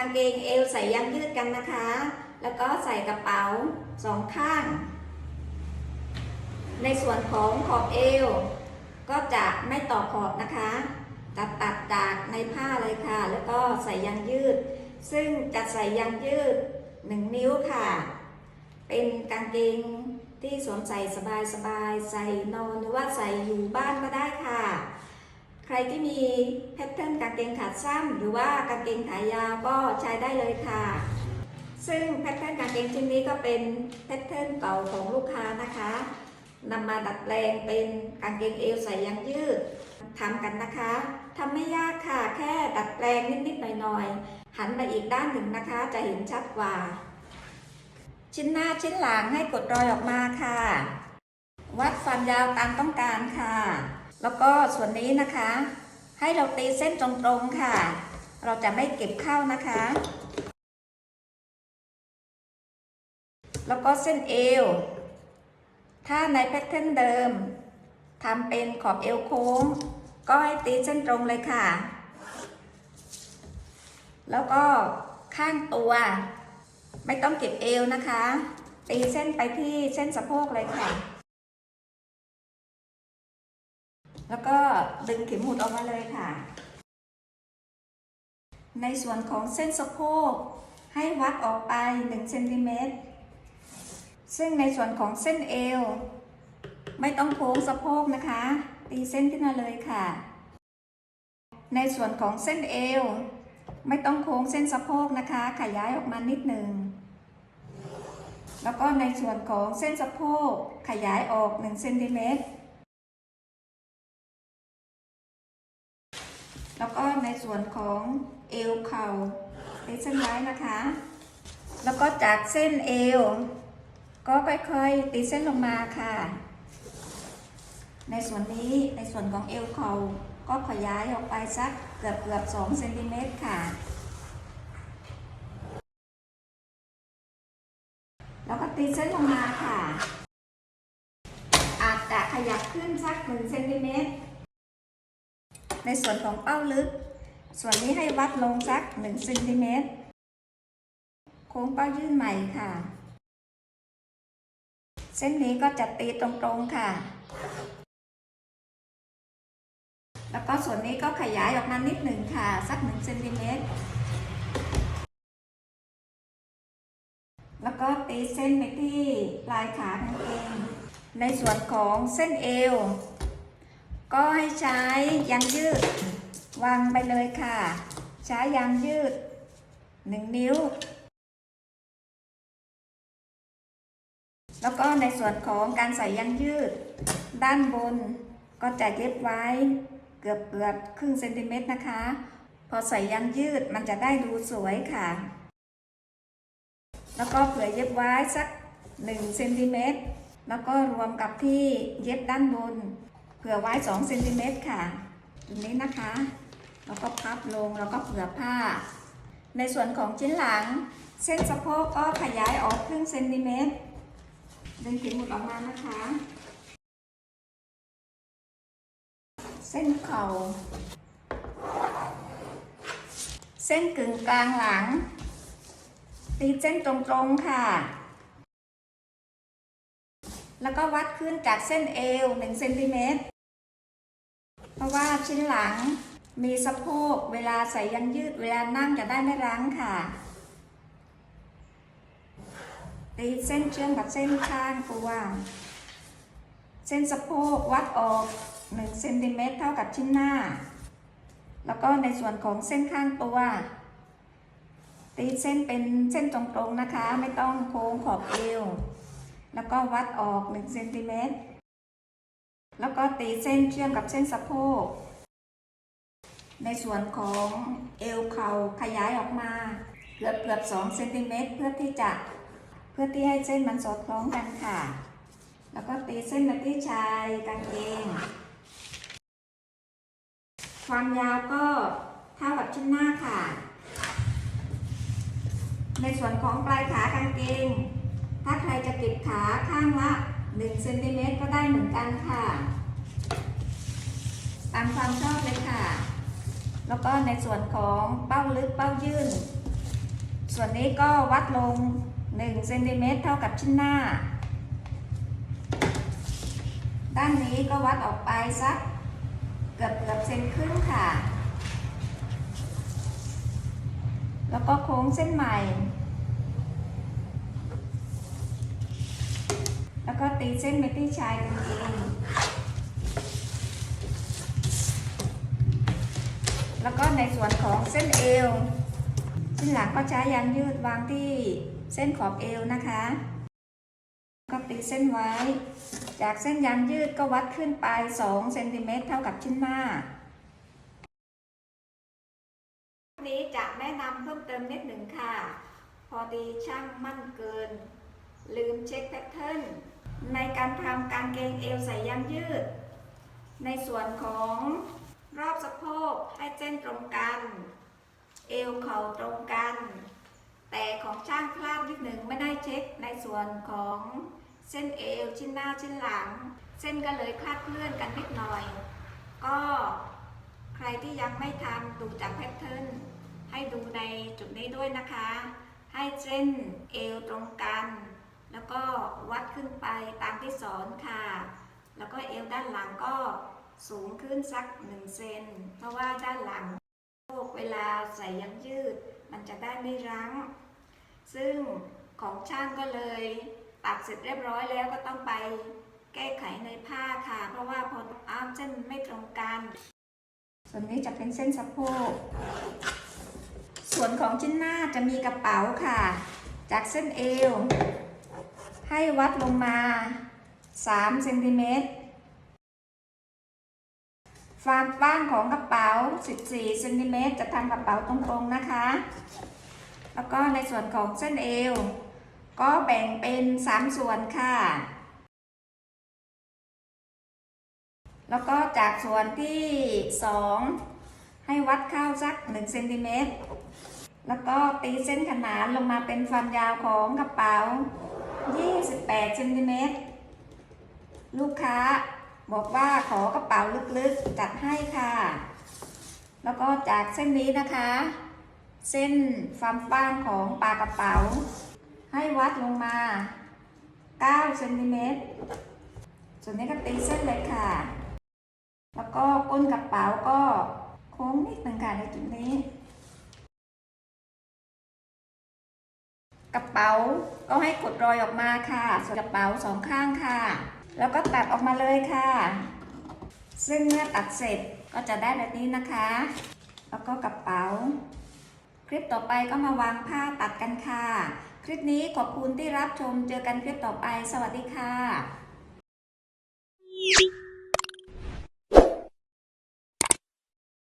างเกงเอวใส่ยางยืดกันนะคะ แล้วก็ใส่กระเป๋าสองข้าง ในส่วนของขอบเอว ก็จะไม่ต่อขอบนะคะตัดตัดจากในผ้าเลยค่ะ แล้วก็ใส่ยางยืด ซึ่งจะใส่ยางยืด1นิ้วค่ะ เป็นกางเกงที่สวมใส่สบายๆ ใส่นอนหรือว่าใส่อยู่บ้านก็ได้ค่ะ ใครที่มีแพทเทิร์นกางเกงขาสั้น หรือว่ากางเกงขายาวก็ใช้ได้เลยค่ะ ซึ่งแพทเทิร์นกางเกงชิ้นนี้ก็เป็นแพทเทิร์นเก่าของลูกค้านะคะนำมาดัดแปลงเป็นกางเกงเอวใส่ยางยืดทำกันนะคะทำไม่ยากค่ะแค่ดัดแปลงนิดๆหน่อยๆ หันมาอีกด้านหนึ่งนะคะ จะเห็นชัดกว่า ชิ้นหน้าชิ้นหลังให้กดรอยออกมาค่ะ วัดความยาวตามต้องการค่ะ แล้วก็ส่วนนี้นะคะ ให้เราตีเส้นตรงๆค่ะ เราจะไม่เก็บเข้านะคะ แล้วก็เส้นเอว ถ้าในแพทเทิร์นเดิมทำเป็นขอบเอวโค้ง ก็ให้ตีเส้นตรงเลยค่ะ แล้วก็ข้างตัว ไม่ต้องเก็บเอวนะคะ ตีเส้นไปที่เส้นสะโพกเลยค่ะ แล้วก็ดึงเข็มหมุดออกมาเลยค่ะ ในส่วนของเส้นสะโพกให้วัดออกไป1เซนติเมตร ซึ่งในส่วนของเส้นเอว ไม่ต้องโค้งสะโพกนะคะ ตีเส้นขึ้นมาเลยค่ะ ในส่วนของเส้นเอว ไม่ต้องโค้งเส้นสะโพกนะคะ ขยายออกมานิดหนึ่ง แล้วก็ในส่วนของเส้นสะโพกขยายออก1เซนติเมตร ในส่วนของเอวเข่าตีเส้นไว้นะคะ แล้วก็จากเส้นเอว ก็ค่อยๆตีเส้นลงมาค่ะ ในส่วนนี้ในส่วนของเอวเข่าก็ขยายออกไปสักเกือบเกือบสองเซนติเมตรค่ะ แล้วก็ตีเส้นลงมาค่ะ อาจจะขยับขึ้นสักหนึ่งเซนติเมตรในส่วนของเป้าลึก ส่วนนี้ให้วัดลงสัก1เซนติเมตร โค้งเป้ายื่นใหม่ค่ะ เส้นนี้ก็จะตีตรงๆค่ะ แล้วก็ส่วนนี้ก็ขยายออกมานิดหนึ่งค่ะ สัก1เซนติเมตร แล้วก็ตีเส้นไปที่ปลายขากางเกงในส่วนของเส้นเอว ก็ให้ใช้ยางยืด วางไปเลยค่ะ ใช้ยางยืด1นิ้ว แล้วก็ในส่วนของการใส่ยางยืด ด้านบนก็จะเย็บไว้เกือบเกือบครึ่งเซนติเมตรนะคะ พอใส่ยางยืดมันจะได้ดูสวยค่ะ แล้วก็เผื่อเย็บไว้สัก1เซนติเมตรแล้วก็รวมกับที่เย็บด้านบน เผื่อไว้2เซนติเมตรค่ะ ตรงนี้นะคะแล้วก็พับลงแล้วก็เผื่อผ้า ในส่วนของชิ้นหลัง เส้นสะโพกก็ขยายออกครึ่งเซนติเมตรดึงเข็มหมุดออกมานะคะ เส้นเข่า เส้นกึ่งกลางหลัง ตีเส้นตรงๆค่ะ แล้วก็วัดขึ้นจากเส้นเอว1เซนติเมตร เพราะว่าชิ้นหลังมีสะโพก เวลาใส่ยังยืด เวลานั่งจะได้ไม่รั้งค่ะ ตีเส้นเชื่อมกับเส้นข้างตัว เส้นสะโพกวัดออก1เซนติเมตรเท่ากับชิ้นหน้า แล้วก็ในส่วนของเส้นข้างตัว ตีเส้นเป็นเส้นตรงๆนะคะ ไม่ต้องโค้งขอบเอว แล้วก็วัดออก1เซนติเมตร แล้วก็ตีเส้นเชื่อมกับเส้นสะโพก ในส่วนของเอวเข่าขยายออกมาเกือบเกือบ2เซนติเมตรเพื่อที่จะเพื่อที่ให้เส้นมันสอดคล้องกันค่ะ แล้วก็ตีเส้นมาที่ชายกางเกงความยาวก็เท่ากับชิ้นหน้าค่ะ ในส่วนของปลายขากางเกง ถ้าใครจะเก็บขาข้างละ 1เซนติเมตรก็ได้เหมือนกันค่ะ ตามความชอบเลยค่ะ แล้วก็ในส่วนของเป้าลึกเป้ายื่น ส่วนนี้ก็วัดลง1เซนติเมตรเท่ากับชิ้นหน้า ด้านนี้ก็วัดออกไปสักเกือบเกือบเซนครึ่งค่ะ แล้วก็โค้งเส้นใหม่ แล้ว ก็ตีเส้นเมตี้ชายกันเองแล้วก็ในส่วนของเส้นเอวชิ้นหลังก็ใช้ยางยืดวางที่เส้นขอบเอวนะคะ ก็ตีเส้นไว้ จากเส้นยางยืดก็วัดขึ้นไป2เซนติเมตรเท่ากับชิ้นหน้านี้จะแนะนำเพิ่มเติมนิดหนึ่งค่ะ พอดีช่างมั่นเกิน ลืมเช็คแพทเทิร์น ในการทำการเกงเอวใส่ยางยืด ในส่วนของรอบสะโพกให้เส้นตรงกัน เอวเข่าตรงกัน แต่ของช่างพลาดนิดหนึ่งไม่ได้เช็คในส่วนของเส้นเอวชิ้นหน้าชิ้นหลัง เส้นก็เลยคลาดเคลื่อนกันนิดหน่อย ก็ใครที่ยังไม่ทำดูจากแพทเทิร์นให้ดูในจุดนี้ด้วยนะคะ ให้เส้นเอวตรงกัน แล้วก็วัดขึ้นไปตามที่สอนค่ะ แล้วก็เอวด้านหลังก็สูงขึ้นสัก1เซน เพราะว่าด้านหลังเวลาใส่ยางยืด มันจะได้ไม่รั้ง ซึ่งของช่างก็เลยตัดเสร็จเรียบร้อยแล้วก็ต้องไปแก้ไขในผ้าค่ะ เพราะว่าพออ้ามเส้นไม่ตรงกัน ส่วนนี้จะเป็นเส้นสะโพก ส่วนของชิ้นหน้าจะมีกระเป๋าค่ะ จากเส้นเอว ให้วัดลงมา3เซนติเมตรความกว้างของกระเป๋า 14เซนติเมตรจะทำกระเป๋าตรงๆนะคะ แล้วก็ในส่วนของเส้นเอว ก็แบ่งเป็น 3 ส่วนค่ะ แล้วก็จากส่วนที่ 2 ให้วัดเข้าสัก1เซนติเมตร แล้วก็ตีเส้นขนานลงมาเป็นความยาวของกระเป๋า 28เซนติเมตรลูกค้าบอกว่าขอกระเป๋าลึกๆจัดให้ค่ะ แล้วก็จากเส้นนี้นะคะ เส้นความกว้างของปากระเป๋า ให้วัดลงมา9เซนติเมตรส่วนนี้ก็ตีเส้นเลยค่ะ แล้วก็ก้นกระเป๋าก็โค้งนิดหนึ่งค่ะในจุดนี้ กระเป๋าก็ให้กดรอยออกมาค่ะ ส่วนกระเป๋าสองข้างค่ะ แล้วก็ตัดออกมาเลยค่ะ ซึ่งเมื่อตัดเสร็จก็จะได้แบบนี้นะคะ แล้วก็กระเป๋า คลิปต่อไปก็มาวางผ้าตัดกันค่ะ คลิปนี้ขอบคุณที่รับชม เจอกันคลิปต่อไป สวัสดีค่ะ